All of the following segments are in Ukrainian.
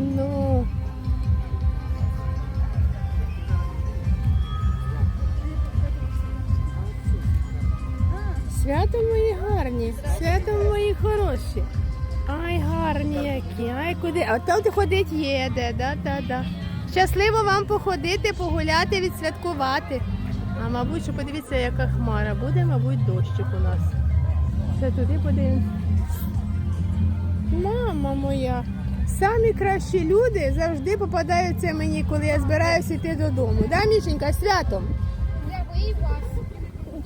Ну. Свято мої гарні, свято мої хороші. Ай, гарні які. Ай, куди? А тут ходить їде, да, да, да. Щасливо вам походити, погуляти, відсвяткувати. А мабуть, що подивіться, яка хмара. Буде, мабуть, дощик у нас. Все туди подивимось. Мама моя. Самі кращі люди завжди попадаються мені, коли я збираюся йти додому. Да, Мішенька, святом? Дякую і вас.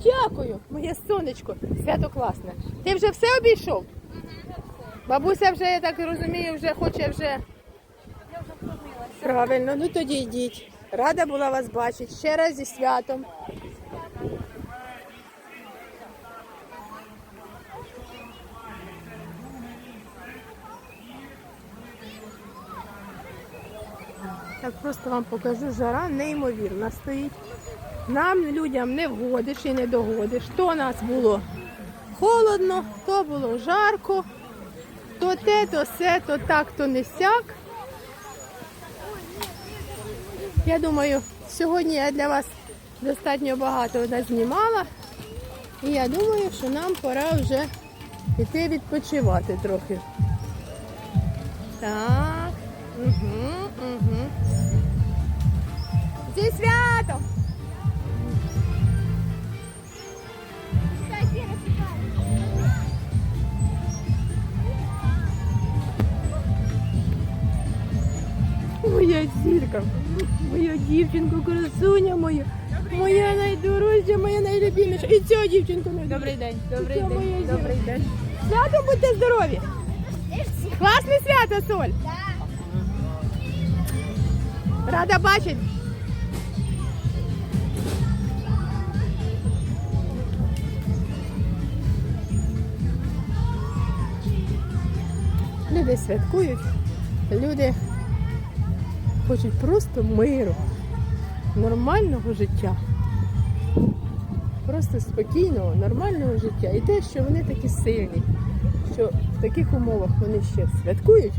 Дякую, моє сонечко. Свято класне. Ти вже все обійшов? Бабуся вже, я так розумію, вже хоче вже. Я вже втомилася. Правильно, ну тоді йдіть. Рада була вас бачити. Ще раз зі святом. Так просто вам покажу, жара неймовірна стоїть. Нам, людям, не вгодиш і не догодиш. То нас було холодно, то було жарко, то те, то се, то так, то не сяк. Я думаю, сьогодні я для вас достатньо багато знімала. І я думаю, що нам пора вже піти відпочивати трохи. Так. Угу. Зі святом! Моя зірка, моя дівчинка, красуня моя, моя найдорожча, моя найлюбіміша. І ця дівчинка найдорожча. Добрий день, добрий Це моя день, добрий день. Святом будьте здорові! Класне свято, Соль! Рада бачити! Люди святкують, люди хочуть просто миру, нормального життя. Просто спокійного, нормального життя. І те, що вони такі сильні, що в таких умовах вони ще святкують,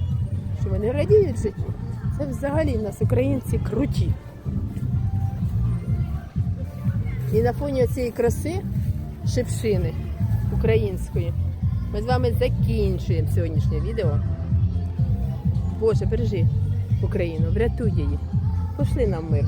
що вони радіють життю. Це взагалі в нас українці круті. І на фоні цієї краси шипшини української ми з вами закінчуємо сьогоднішнє відео. Боже, бережи Україну, врятуй її. Пошли нам мир.